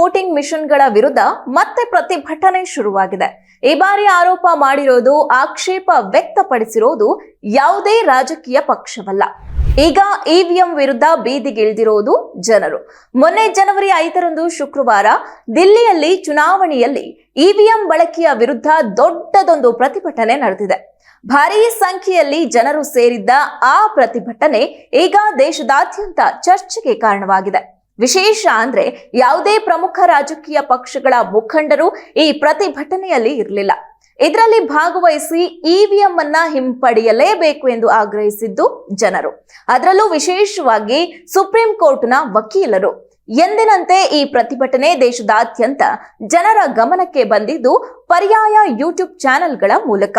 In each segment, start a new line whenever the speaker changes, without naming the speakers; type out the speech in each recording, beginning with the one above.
Voting ಮಿಷನ್ಗಳ ವಿರುದ್ಧ ಮತ್ತೆ ಪ್ರತಿಭಟನೆ ಶುರುವಾಗಿದೆ. ಈ ಬಾರಿ ಆರೋಪ ಮಾಡಿರೋದು, ಆಕ್ಷೇಪ ವ್ಯಕ್ತಪಡಿಸಿರೋದು ಯಾವುದೇ ರಾಜಕೀಯ ಪಕ್ಷವಲ್ಲ. ಈಗ ಇವಿಎಂ ವಿರುದ್ಧ ಬೀದಿಗಿಳಿದಿರೋದು ಜನರು. ಮೊನ್ನೆ ಜನವರಿ ಐದರಂದು ಶುಕ್ರವಾರ ದಿಲ್ಲಿಯಲ್ಲಿ ಚುನಾವಣೆಯಲ್ಲಿ ಇವಿಎಂ ಬಳಕೆಯ ವಿರುದ್ಧ ದೊಡ್ಡದೊಂದು ಪ್ರತಿಭಟನೆ ನಡೆದಿದೆ. ಭಾರೀ ಸಂಖ್ಯೆಯಲ್ಲಿ ಜನರು ಸೇರಿದ್ದ ಆ ಪ್ರತಿಭಟನೆ ಈಗ ದೇಶದಾದ್ಯಂತ ಚರ್ಚೆಗೆ ಕಾರಣವಾಗಿದೆ. ವಿಶೇಷ ಅಂದ್ರೆ ಯಾವುದೇ ಪ್ರಮುಖ ರಾಜಕೀಯ ಪಕ್ಷಗಳ ಮುಖಂಡರು ಈ ಪ್ರತಿಭಟನೆಯಲ್ಲಿ ಇರಲಿಲ್ಲ. ಇದರಲ್ಲಿ ಭಾಗವಹಿಸಿ ಇವಿಎಂ ಅನ್ನ ಹಿಂಪಡೆಯಲೇಬೇಕು ಎಂದು ಆಗ್ರಹಿಸಿದ್ದು ಜನರು. ಅದರಲ್ಲೂ ವಿಶೇಷವಾಗಿ ಸುಪ್ರೀಂ ಕೋರ್ಟ್ನ ವಕೀಲರು. ಎಂದಿನಂತೆ ಈ ಪ್ರತಿಭಟನೆ ದೇಶದಾದ್ಯಂತ ಜನರ ಗಮನಕ್ಕೆ ಬಂದಿದ್ದು ಪರ್ಯಾಯ ಯೂಟ್ಯೂಬ್ ಚಾನೆಲ್ಗಳ ಮೂಲಕ.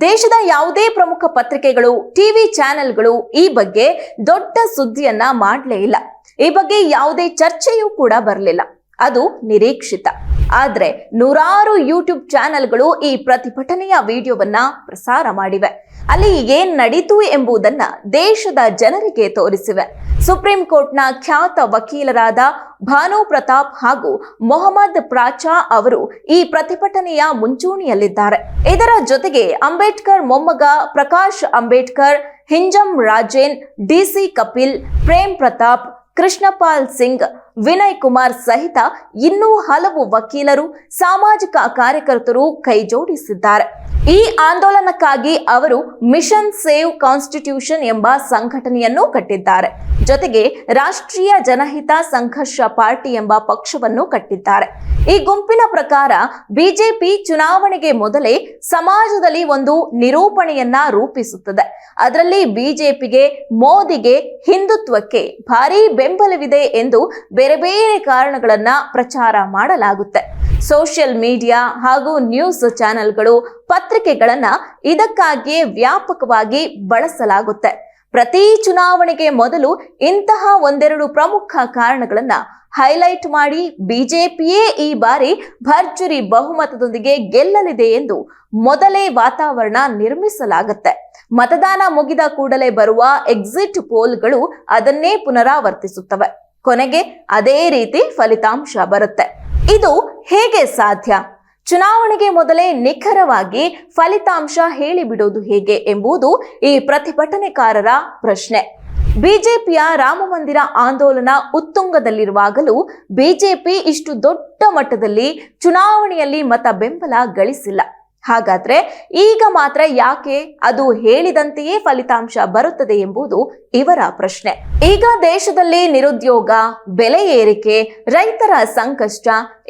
ದೇಶದ ಯಾವುದೇ ಪ್ರಮುಖ ಪತ್ರಿಕೆಗಳು, ಟಿವಿ ಚಾನೆಲ್ಗಳು ಈ ಬಗ್ಗೆ ದೊಡ್ಡ ಸುದ್ದಿಯನ್ನ ಮಾಡಲೇ ಇಲ್ಲ. ಈ ಬಗ್ಗೆ ಯಾವುದೇ ಚರ್ಚೆಯೂ ಕೂಡ ಬರಲಿಲ್ಲ. ಅದು ನಿರೀಕ್ಷಿತ. ಆದ್ರೆ ನೂರಾರು ಯೂಟ್ಯೂಬ್ ಚಾನೆಲ್ಗಳು ಈ ಪ್ರತಿಭಟನೆಯ ವಿಡಿಯೋವನ್ನ ಪ್ರಸಾರ ಮಾಡಿವೆ. ಅಲ್ಲಿ ಏನ್ ನಡೀತು ಎಂಬುದನ್ನ ದೇಶದ ಜನರಿಗೆ ತೋರಿಸಿವೆ. ಸುಪ್ರೀಂ ಕೋರ್ಟ್ನ ಖ್ಯಾತ ವಕೀಲರಾದ ಭಾನು ಪ್ರತಾಪ್ ಹಾಗೂ ಮೊಹಮ್ಮದ್ ಪ್ರಾಚಾ ಅವರು ಈ ಪ್ರತಿಭಟನೆಯ ಮುಂಚೂಣಿಯಲ್ಲಿದ್ದಾರೆ. ಇದರ ಜೊತೆಗೆ ಅಂಬೇಡ್ಕರ್ ಮೊಮ್ಮಗ ಪ್ರಕಾಶ್ ಅಂಬೇಡ್ಕರ್, ಹಿಂಜಂ ರಾಜೇನ್ ಡಿಸಿ ಕಪಿಲ್, ಪ್ರೇಮ್ ಪ್ರತಾಪ್ कृष्णपाल सिंग ವಿನಯ್ ಕುಮಾರ್ ಸಹಿತ ಇನ್ನೂ ಹಲವು ವಕೀಲರು, ಸಾಮಾಜಿಕ ಕಾರ್ಯಕರ್ತರು ಕೈಜೋಡಿಸಿದ್ದಾರೆ ಈ ಆಂದೋಲನಕ್ಕಾಗಿ ಅವರು ಮಿಷನ್ ಸೇವ್ ಕಾನ್ಸ್ಟಿಟ್ಯೂಷನ್ ಎಂಬ ಸಂಘಟನೆಯನ್ನು ಕಟ್ಟಿದ್ದಾರೆ. ಜೊತೆಗೆ ರಾಷ್ಟ್ರೀಯ ಜನಹಿತ ಸಂಘರ್ಷ ಪಾರ್ಟಿ ಎಂಬ ಪಕ್ಷವನ್ನು ಕಟ್ಟಿದ್ದಾರೆ. ಈ ಗುಂಪಿನ ಪ್ರಕಾರ ಬಿಜೆಪಿ ಚುನಾವಣೆಗೆ ಮೊದಲೇ ಸಮಾಜದಲ್ಲಿ ಒಂದು ನಿರೂಪಣೆಯನ್ನ ರೂಪಿಸುತ್ತದೆ. ಅದರಲ್ಲಿ ಬಿಜೆಪಿಗೆ, ಮೋದಿಗೆ ಹಿಂದುತ್ವಕ್ಕೆ ಭಾರೀ ಬೆಂಬಲವಿದೆ ಎಂದು ಬೇರೆ ಬೇರೆ ಕಾರಣಗಳನ್ನ ಪ್ರಚಾರ ಮಾಡಲಾಗುತ್ತೆ. ಸೋಷಿಯಲ್ ಮೀಡಿಯಾ ಹಾಗೂ ನ್ಯೂಸ್ ಚಾನೆಲ್ಗಳು ಪತ್ರಿಕೆಗಳನ್ನ ಇದಕ್ಕಾಗಿಯೇ ವ್ಯಾಪಕವಾಗಿ ಬಳಸಲಾಗುತ್ತೆ. ಪ್ರತಿ ಚುನಾವಣೆಗೆ ಮೊದಲು ಇಂತಹ ಒಂದೆರಡು ಪ್ರಮುಖ ಕಾರಣಗಳನ್ನ ಹೈಲೈಟ್ ಮಾಡಿ ಬಿಜೆಪಿಯೇ ಈ ಬಾರಿ ಭರ್ಜರಿ ಬಹುಮತದೊಂದಿಗೆ ಗೆಲ್ಲಲಿದೆ ಎಂದು ಮೊದಲೇ ವಾತಾವರಣ ನಿರ್ಮಿಸಲಾಗುತ್ತೆ. ಮತದಾನ ಮುಗಿದ ಕೂಡಲೇ ಬರುವ ಎಕ್ಸಿಟ್ ಪೋಲ್ಗಳು ಅದನ್ನೇ ಪುನರಾವರ್ತಿಸುತ್ತವೆ. ಕೊನೆಗೆ ಅದೇ ರೀತಿ ಫಲಿತಾಂಶ ಬರುತ್ತೆ. ಇದು ಹೇಗೆ ಸಾಧ್ಯ? ಚುನಾವಣೆಗೆ ಮೊದಲೇ ನಿಖರವಾಗಿ ಫಲಿತಾಂಶ ಹೇಳಿಬಿಡೋದು ಹೇಗೆ ಎಂಬುದು ಈ ಪ್ರತಿಭಟನೆಕಾರರ ಪ್ರಶ್ನೆ. ಬಿಜೆಪಿಯ ರಾಮ ಮಂದಿರ ಆಂದೋಲನ ಉತ್ತುಂಗದಲ್ಲಿರುವಾಗಲೂ ಬಿಜೆಪಿ ಇಷ್ಟು ದೊಡ್ಡ ಮಟ್ಟದಲ್ಲಿ ಚುನಾವಣೆಯಲ್ಲಿ ಮತ ಬೆಂಬಲ ಗಳಿಸಿಲ್ಲ. ಹಾಗಾದ್ರೆ ಈಗ ಮಾತ್ರ ಯಾಕೆ ಅದು ಹೇಳಿದಂತೆಯೇ ಫಲಿತಾಂಶ ಬರುತ್ತದೆ ಎಂಬುದು ಇವರ ಪ್ರಶ್ನೆ. ಈಗ ದೇಶದಲ್ಲಿ ನಿರುದ್ಯೋಗ, ಬೆಲೆ ಏರಿಕೆ, ರೈತರ ಸಂಕಷ್ಟ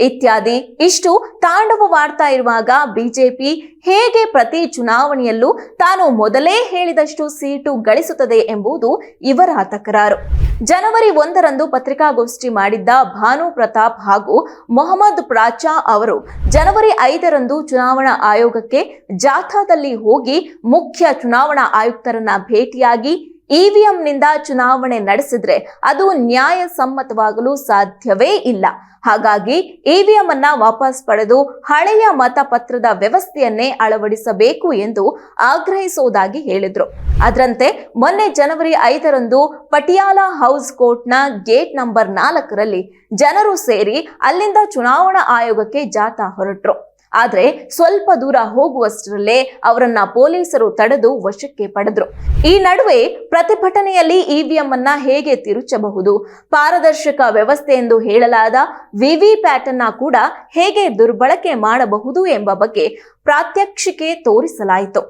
ಇತ್ಯಾದಿ ಇಷ್ಟು ತಾಂಡವವಾಡ್ತಾ ಇರುವಾಗ ಬಿಜೆಪಿ ಹೇಗೆ ಪ್ರತಿ ಚುನಾವಣೆಯಲ್ಲೂ ತಾನು ಮೊದಲೇ ಹೇಳಿದಷ್ಟು ಸೀಟು ಗಳಿಸುತ್ತದೆ ಎಂಬುದು ಇವರ ತಕರಾರು. ಜನವರಿ ಒಂದರಂದು ಪತ್ರಿಕಾಗೋಷ್ಠಿ ಮಾಡಿದ್ದ ಭಾನು ಪ್ರತಾಪ್ ಹಾಗೂ ಮೊಹಮ್ಮದ್ ಪ್ರಾಚಾ ಅವರು ಜನವರಿ ಐದರಂದು ಚುನಾವಣಾ ಆಯೋಗಕ್ಕೆ ಜಾಥಾದಲ್ಲಿ ಹೋಗಿ ಮುಖ್ಯ ಚುನಾವಣಾ ಆಯುಕ್ತರನ್ನ ಭೇಟಿಯಾಗಿ ಇವಿಎಂನಿಂದ ಚುನಾವಣೆ ನಡೆಸಿದ್ರೆ ಅದು ನ್ಯಾಯಸಮ್ಮತವಾಗಲು ಸಾಧ್ಯವೇ ಇಲ್ಲ. ಹಾಗಾಗಿ ಇವಿಎಂ ಅನ್ನ ವಾಪಸ್ ಪಡೆದು ಹಳೆಯ ಮತಪತ್ರದ ವ್ಯವಸ್ಥೆಯನ್ನೇ ಅಳವಡಿಸಬೇಕು ಎಂದು ಆಗ್ರಹಿಸುವುದಾಗಿ ಹೇಳಿದ್ರು. ಅದರಂತೆ ಮೊನ್ನೆ ಜನವರಿ ಐದರಂದು ಪಟಿಯಾಲ ಹೌಸ್ ಕೋರ್ಟ್ನ ಗೇಟ್ ನಂಬರ್ ನಾಲ್ಕರಲ್ಲಿ ಜನರು ಸೇರಿ ಅಲ್ಲಿಂದ ಚುನಾವಣಾ ಆಯೋಗಕ್ಕೆ ಜಾಥಾ ಹೊರಟ್ರು. ಆದ್ರೆ ಸ್ವಲ್ಪ ದೂರ ಹೋಗುವಷ್ಟರಲ್ಲೇ ಅವರನ್ನ ಪೊಲೀಸರು ತಡೆದು ವಶಕ್ಕೆ ಪಡೆದ್ರು ಈ ನಡುವೆ ಪ್ರತಿಭಟನೆಯಲ್ಲಿ ಇವಿಎಂ ಅನ್ನ ಹೇಗೆ ತಿರುಚಬಹುದು ಪಾರದರ್ಶಕ ವ್ಯವಸ್ಥೆ ಎಂದು ಹೇಳಲಾದ ವಿವಿಪ್ಯಾಟ್ ಅನ್ನ ಕೂಡ ಹೇಗೆ ದುರ್ಬಳಕೆ ಮಾಡಬಹುದು ಎಂಬ ಬಗ್ಗೆ ಪ್ರಾತ್ಯಕ್ಷಿಕೆ ತೋರಿಸಲಾಯಿತು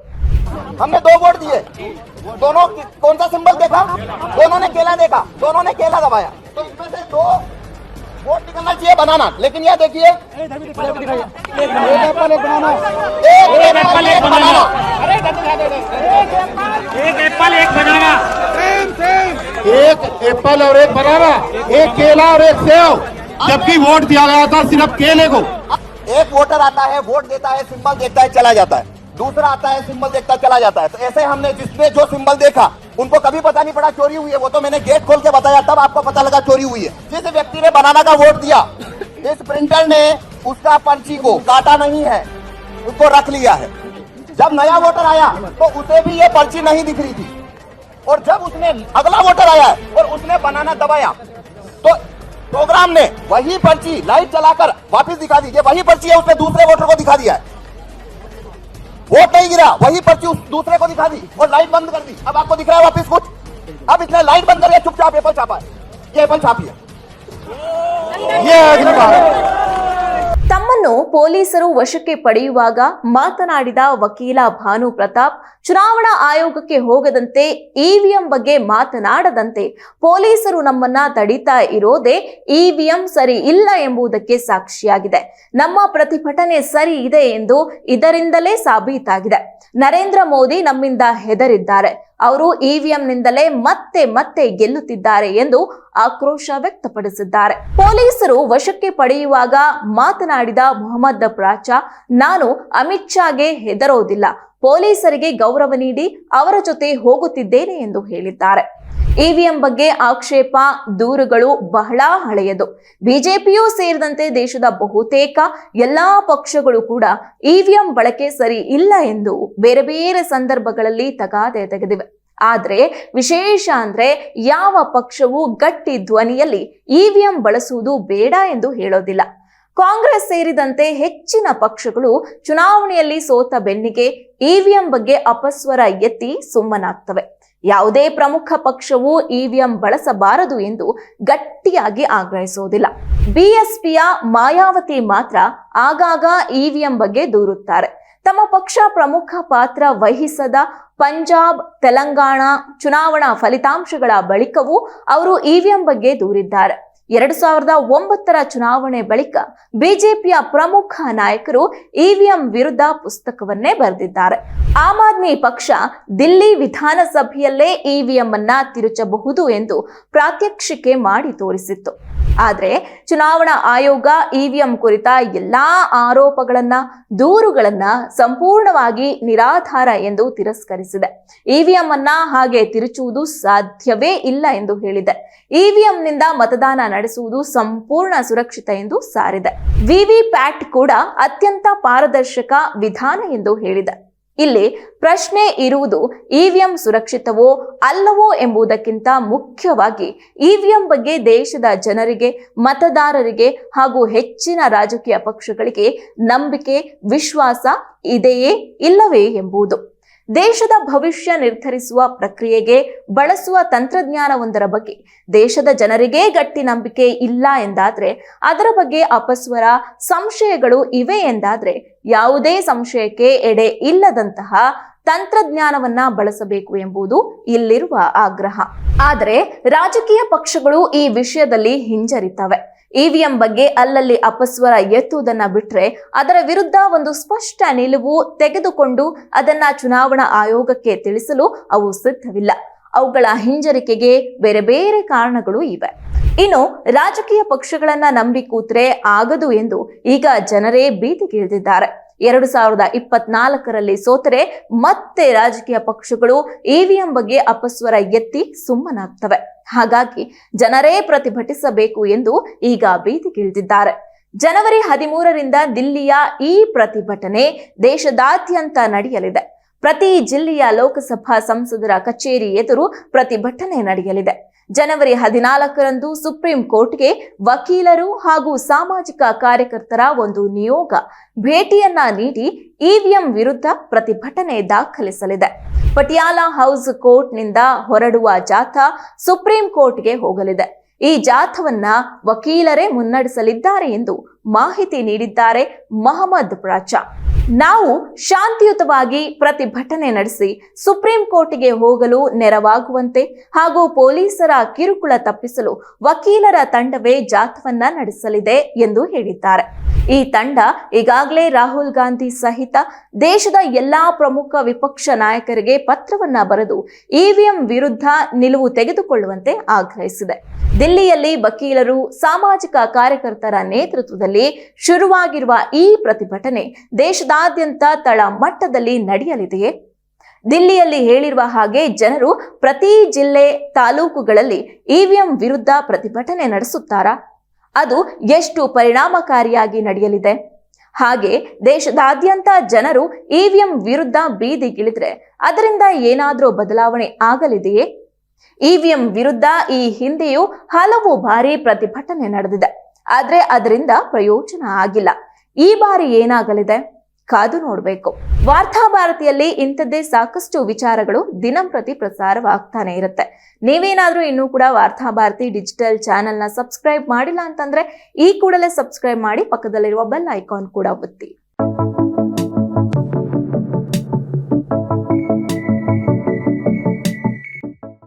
हमने दो वोट दिए दोनों की- कौन सा सिंबल देखा दोनों ने केला देखा दोनों ने केला दबाया तो इसमें से दो निकलना चाहिए बनाना। लेकिन यह देखिए एक एप्पल एक बनाना। एक एप्पल एक बनाना।
एक एप्पल एक बनाना।
एक एप्पल और एक बनाना। एक केला और एक सेव। जबकि वोट दिया गया था सिर्फ़ केले को।
एक वोटर आता है वोट देता है सिंबल देखता है चला जाता है। दूसरा आता है सिंबल देखता है चला जाता है। तो ऐसे हमने जिसने जो सिंबल देखा उनको कभी पता नहीं पड़ा चोरी हुई है, वो तो मैंने गेट खोल के बताया, तब आपको पता लगा चोरी हुई है। जिस व्यक्ति ने बनाना का वोट दिया, इस प्रिंटर ने उसका पर्ची को काटा नहीं है, उसको रख लिया है। जब नया वोटर आया तो उसे भी ये पर्ची नहीं दिख रही थी। और जब उसने अगला वोटर आया और उसने बनाना दबाया तो प्रोग्राम ने वही पर्ची लाइट चलाकर वापस दिखा दी, ये वही पर्ची है, उसने दूसरे वोटर को दिखा दिया है। वोट नहीं गिरा वही पर्ची उस दूसरे को दिखा दी और लाइट बंद कर दी। अब आपको दिख रहा है वापिस कुछ? अब इसने लाइट बंद कर दिया चुपचाप एपल छापा है। ये एपल छापी है। ये है
ಅವರನ್ನು ಪೊಲೀಸರು ವಶಕ್ಕೆ ಪಡೆಯುವಾಗ ಮಾತನಾಡಿದ ವಕೀಲ ಭಾನು ಪ್ರತಾಪ್, ಚುನಾವಣಾ ಆಯೋಗಕ್ಕೆ ಹೋಗದಂತೆ ಇವಿಎಂ ಬಗ್ಗೆ ಮಾತನಾಡದಂತೆ ಪೊಲೀಸರು ನಮ್ಮನ್ನ ತಡೀತಾ ಇರೋದೇ ಇವಿಎಂ ಸರಿ ಇಲ್ಲ ಎಂಬುದಕ್ಕೆ ಸಾಕ್ಷಿಯಾಗಿದೆ. ನಮ್ಮ ಪ್ರತಿಭಟನೆ ಸರಿ ಇದೆ ಎಂದು ಇದರಿಂದಲೇ ಸಾಬೀತಾಗಿದೆ. ನರೇಂದ್ರ ಮೋದಿ ನಮ್ಮಿಂದ ಹೆದರಿದ್ದಾರೆ. ಅವರು ಇವಿಎಂನಿಂದಲೇ ಮತ್ತೆ ಮತ್ತೆ ಗೆಲ್ಲುತ್ತಿದ್ದಾರೆ ಎಂದು ಆಕ್ರೋಶ ವ್ಯಕ್ತಪಡಿಸಿದ್ದಾರೆ. ಪೊಲೀಸರು ವಶಕ್ಕೆ ಪಡೆಯುವಾಗ ಮಾತನಾಡಿದ ಮೊಹಮ್ಮದ್ ಪ್ರಾಚಾ ನಾನು ಅಮಿತ್ ಶಾಗೆ ಹೆದರೋದಿಲ್ಲ. ಪೊಲೀಸರಿಗೆ ಗೌರವ ನೀಡಿ ಅವರ ಜೊತೆ ಹೋಗುತ್ತಿದ್ದೇನೆ ಎಂದು ಹೇಳಿದ್ದಾರೆ. ಇವಿಎಂ ಬಗ್ಗೆ ಆಕ್ಷೇಪ, ದೂರುಗಳು ಬಹಳ ಹಳೆಯದು. ಬಿಜೆಪಿಯೂ ಸೇರಿದಂತೆ ದೇಶದ ಬಹುತೇಕ ಎಲ್ಲಾ ಪಕ್ಷಗಳು ಕೂಡ ಇವಿಎಂ ಬಳಕೆ ಸರಿ ಇಲ್ಲ ಎಂದು ಬೇರೆ ಬೇರೆ ಸಂದರ್ಭಗಳಲ್ಲಿ ತಗಾದೆ ತೆಗೆದಿವೆ. ಆದ್ರೆ ವಿಶೇಷ ಅಂದ್ರೆ ಯಾವ ಪಕ್ಷವು ಗಟ್ಟಿ ಧ್ವನಿಯಲ್ಲಿ ಇವಿಎಂ ಬಳಸುವುದು ಬೇಡ ಎಂದು ಹೇಳೋದಿಲ್ಲ. ಕಾಂಗ್ರೆಸ್ ಸೇರಿದಂತೆ ಹೆಚ್ಚಿನ ಪಕ್ಷಗಳು ಚುನಾವಣೆಯಲ್ಲಿ ಸೋತ ಬೆನ್ನಿಗೆ ಇವಿಎಂ ಬಗ್ಗೆ ಅಪಸ್ವರ ಎತ್ತಿ ಸುಮ್ಮನಾಗ್ತವೆ. ಯಾವುದೇ ಪ್ರಮುಖ ಪಕ್ಷವು ಇವಿಎಂ ಬಳಸಬಾರದು ಎಂದು ಗಟ್ಟಿಯಾಗಿ ಆಗ್ರಹಿಸುವುದಿಲ್ಲ ಬಿಎಸ್ಪಿಯ ಮಾಯಾವತಿ ಮಾತ್ರ ಆಗಾಗ ಇವಿಎಂ ಬಗ್ಗೆ ದೂರುತ್ತಾರೆ. ತಮ್ಮ ಪಕ್ಷ ಪ್ರಮುಖ ಪಾತ್ರ ವಹಿಸದ ಪಂಜಾಬ್, ತೆಲಂಗಾಣ ಚುನಾವಣಾ ಫಲಿತಾಂಶಗಳ ಬಳಿಕವೂ ಅವರು ಇವಿಎಂ ಬಗ್ಗೆ ದೂರಿದ್ದಾರೆ. ಎರಡು ಸಾವಿರದ ಒಂಬತ್ತರ ಚುನಾವಣೆ ಬಳಿಕ ಬಿಜೆಪಿಯ ಪ್ರಮುಖ ನಾಯಕರು ಇವಿಎಂ ವಿರುದ್ಧ ಪುಸ್ತಕವನ್ನೇ ಬರೆದಿದ್ದಾರೆ. ಆಮ್ ಆದ್ಮಿ ಪಕ್ಷ ದಿಲ್ಲಿ ವಿಧಾನಸಭೆಯಲ್ಲೇ ಇವಿಎಂ ಅನ್ನ ತಿರುಚಬಹುದು ಎಂದು ಪ್ರಾತ್ಯಕ್ಷಿಕೆ ಮಾಡಿ ತೋರಿಸಿತ್ತು. ಆದ್ರೆ ಚುನಾವಣಾ ಆಯೋಗ, ಇವಿಎಂ ಕುರಿತ ಎಲ್ಲಾ ಆರೋಪಗಳನ್ನ, ದೂರುಗಳನ್ನ ಸಂಪೂರ್ಣವಾಗಿ ನಿರಾಧಾರ ಎಂದು ತಿರಸ್ಕರಿಸಿದೆ. ಇವಿಎಂ ಅನ್ನ ಹಾಗೆ ತಿರುಚುವುದು ಸಾಧ್ಯವೇ ಇಲ್ಲ ಎಂದು ಹೇಳಿದೆ. ಇವಿಎಂ ನಿಂದ ಮತದಾನ ನಡೆಸುವುದು ಸಂಪೂರ್ಣ ಸುರಕ್ಷಿತ ಎಂದು ಸಾರಿದೆ. ವಿವಿ ಪ್ಯಾಟ್ ಕೂಡ ಅತ್ಯಂತ ಪಾರದರ್ಶಕ ವಿಧಾನ ಎಂದು ಹೇಳಿದೆ. ಇಲ್ಲಿ ಪ್ರಶ್ನೆ ಇರುವುದು ಇವಿಎಂ ಸುರಕ್ಷಿತವೋ ಅಲ್ಲವೋ ಎಂಬುದಕ್ಕಿಂತ ಮುಖ್ಯವಾಗಿ ಇವಿಎಂ ಬಗ್ಗೆ ದೇಶದ ಜನರಿಗೆ, ಮತದಾರರಿಗೆ ಹಾಗೂ ಹೆಚ್ಚಿನ ರಾಜಕೀಯ ಪಕ್ಷಗಳಿಗೆ ನಂಬಿಕೆ, ವಿಶ್ವಾಸ ಇದೆಯೇ ಇಲ್ಲವೇ ಎಂಬುದು. ದೇಶದ ಭವಿಷ್ಯ ನಿರ್ಧರಿಸುವ ಪ್ರಕ್ರಿಯೆಗೆ ಬಳಸುವ ತಂತ್ರಜ್ಞಾನವೊಂದರ ಬಗ್ಗೆ. ದೇಶದ ಜನರಿಗೇ ಗಟ್ಟಿ ನಂಬಿಕೆ ಇಲ್ಲ ಎಂದಾದ್ರೆ, ಅದರ ಬಗ್ಗೆ ಅಪಸ್ವರ, ಸಂಶಯಗಳು ಇವೆ ಎಂದಾದ್ರೆ, ಯಾವುದೇ ಸಂಶಯಕ್ಕೆ ಎಡೆ ಇಲ್ಲದಂತಹ ತಂತ್ರಜ್ಞಾನವನ್ನ ಬಳಸಬೇಕು ಎಂಬುದು ಇಲ್ಲಿರುವ ಆಗ್ರಹ. ಆದರೆ ರಾಜಕೀಯ ಪಕ್ಷಗಳು ಈ ವಿಷಯದಲ್ಲಿ ಹಿಂಜರಿತವೆ. ಇವಿಎಂ ಬಗ್ಗೆ ಅಲ್ಲಲ್ಲಿ ಅಪಸ್ವರ ಎತ್ತುವುದನ್ನ ಬಿಟ್ಟರೆ ಅದರ ವಿರುದ್ಧ ಒಂದು ಸ್ಪಷ್ಟ ನಿಲುವು ತೆಗೆದುಕೊಂಡು ಅದನ್ನ ಚುನಾವಣಾ ಆಯೋಗಕ್ಕೆ ತಿಳಿಸಲು ಅವು ಸಿದ್ಧವಿಲ್ಲ. ಅವುಗಳ ಹಿಂಜರಿಕೆಗೆ ಬೇರೆ ಬೇರೆ ಕಾರಣಗಳು ಇವೆ. ಇನ್ನು ರಾಜಕೀಯ ಪಕ್ಷಗಳನ್ನ ನಂಬಿ ಕೂತ್ರೆ ಆಗದು ಎಂದು ಈಗ ಜನರೇ ಬೀದಿಗಿಳಿದಿದ್ದಾರೆ ಎರಡು ಸಾವಿರದ ಇಪ್ಪತ್ನಾಲ್ಕರಲ್ಲಿ ಸೋತರೆ ಮತ್ತೆ ರಾಜಕೀಯ ಪಕ್ಷಗಳು ಇವಿಎಂ ಬಗ್ಗೆ ಅಪಸ್ವರ ಎತ್ತಿ ಸುಮ್ಮನಾಗ್ತವೆ. ಹಾಗಾಗಿ ಜನರೇ ಪ್ರತಿಭಟಿಸಬೇಕು ಎಂದು ಈಗ ಬೀದಿಗಿಳಿದಿದ್ದಾರೆ. ಜನವರಿ ಹದಿಮೂರರಿಂದ ದಿಲ್ಲಿಯ ಈ ಪ್ರತಿಭಟನೆ ದೇಶದಾದ್ಯಂತ ನಡೆಯಲಿದೆ. ಪ್ರತಿ ಜಿಲ್ಲೆಯ ಲೋಕಸಭಾ ಸಂಸದರ ಕಚೇರಿ ಎದುರು ಪ್ರತಿಭಟನೆ ನಡೆಯಲಿದೆ. ಜನವರಿ ಹದಿನಾಲ್ಕರಂದು ಸುಪ್ರೀಂ ಕೋರ್ಟ್ಗೆ ವಕೀಲರು ಹಾಗೂ ಸಾಮಾಜಿಕ ಕಾರ್ಯಕರ್ತರ ಒಂದು ನಿಯೋಗ ಭೇಟಿಯನ್ನ ನೀಡಿ ಇವಿಎಂ ವಿರುದ್ಧ ಪ್ರತಿಭಟನೆ ದಾಖಲಿಸಲಿದೆ. ಪಟಿಯಾಲ ಹೌಸ್ ಕೋರ್ಟ್ನಿಂದ ಹೊರಡುವ ಜಾಥಾ ಸುಪ್ರೀಂ ಕೋರ್ಟ್ಗೆ ಹೋಗಲಿದೆ. ಈ ಜಾಥವನ್ನ ವಕೀಲರೇ ಮುನ್ನಡೆಸಲಿದ್ದಾರೆ ಎಂದು ಮಾಹಿತಿ ನೀಡಿದ್ದಾರೆ ಮಹಮ್ಮದ್ ಪ್ರಾಚಾ. ನಾವು ಶಾಂತಿಯುತವಾಗಿ ಪ್ರತಿಭಟನೆ ನಡೆಸಿ ಸುಪ್ರೀಂ ಕೋರ್ಟ್ಗೆ ಹೋಗಲು ನೆರವಾಗುವಂತೆ ಹಾಗೂ ಪೊಲೀಸರ ಕಿರುಕುಳ ತಪ್ಪಿಸಲು ವಕೀಲರ ತಂಡವೇ ಜಾಥವನ್ನ ನಡೆಸಲಿದೆ ಎಂದು ಹೇಳಿದ್ದಾರೆ. ಈ ತಂಡ ಈಗಾಗಲೇ ರಾಹುಲ್ ಗಾಂಧಿ ಸಹಿತ ದೇಶದ ಎಲ್ಲಾ ಪ್ರಮುಖ ವಿಪಕ್ಷ ನಾಯಕರಿಗೆ ಪತ್ರವನ್ನ ಬರೆದು ಇವಿಎಂ ವಿರುದ್ಧ ನಿಲುವು ತೆಗೆದುಕೊಳ್ಳುವಂತೆ ಆಗ್ರಹಿಸಿದೆ. ದಿಲ್ಲಿಯಲ್ಲಿ ವಕೀಲರು, ಸಾಮಾಜಿಕ ಕಾರ್ಯಕರ್ತರ ನೇತೃತ್ವದಲ್ಲಿ ಶುರುವಾಗಿರುವ ಈ ಪ್ರತಿಭಟನೆ ದೇಶದಾದ್ಯಂತ ತಳ ಮಟ್ಟದಲ್ಲಿ ನಡೆಯಲಿದೆಯೇ? ದಿಲ್ಲಿಯಲ್ಲಿ ಹೇಳಿರುವ ಹಾಗೆ ಜನರು ಪ್ರತಿ ಜಿಲ್ಲೆ ತಾಲೂಕುಗಳಲ್ಲಿ ಇವಿಎಂ ವಿರುದ್ಧ ಪ್ರತಿಭಟನೆ ನಡೆಸುತ್ತಾರಾ? ಅದು ಎಷ್ಟು ಪರಿಣಾಮಕಾರಿಯಾಗಿ ನಡೆಯಲಿದೆ? ಹಾಗೆ ದೇಶದಾದ್ಯಂತ ಜನರು ಇವಿಎಂ ವಿರುದ್ಧ ಬೀದಿಗಿಳಿದ್ರೆ ಅದರಿಂದ ಏನಾದರೂ ಬದಲಾವಣೆ ಆಗಲಿದೆಯೇ? ಇವಿಎಂ ವಿರುದ್ಧ ಈ ಹಿಂದೆಯೂ ಹಲವು ಬಾರಿ ಪ್ರತಿಭಟನೆ ನಡೆದಿದೆ. ಆದ್ರೆ ಅದರಿಂದ ಪ್ರಯೋಜನ ಆಗಿಲ್ಲ. ಈ ಬಾರಿ ಏನಾಗಲಿದೆ? ಕಾದು ನೋಡಬೇಕು. ವಾರ್ತಾ ಭಾರತಿಯಲ್ಲಿ ಇಂಥದ್ದೇ ಸಾಕಷ್ಟು ವಿಚಾರಗಳು ದಿನಂಪ್ರತಿ ಪ್ರಸಾರವಾಗ್ತಾನೆ ಇರುತ್ತೆ. ನೀವೇನಾದ್ರೂ ಇನ್ನೂ ಕೂಡ ವಾರ್ತಾ ಭಾರತಿ ಡಿಜಿಟಲ್ ಚಾನೆಲ್ನ ಸಬ್ಸ್ಕ್ರೈಬ್ ಮಾಡಿಲ್ಲ ಅಂತಂದ್ರೆ ಈ ಕೂಡಲೇ ಸಬ್ಸ್ಕ್ರೈಬ್ ಮಾಡಿ ಪಕ್ಕದಲ್ಲಿರುವ ಬೆಲ್ ಐಕಾನ್ ಕೂಡ ಒತ್ತಿ.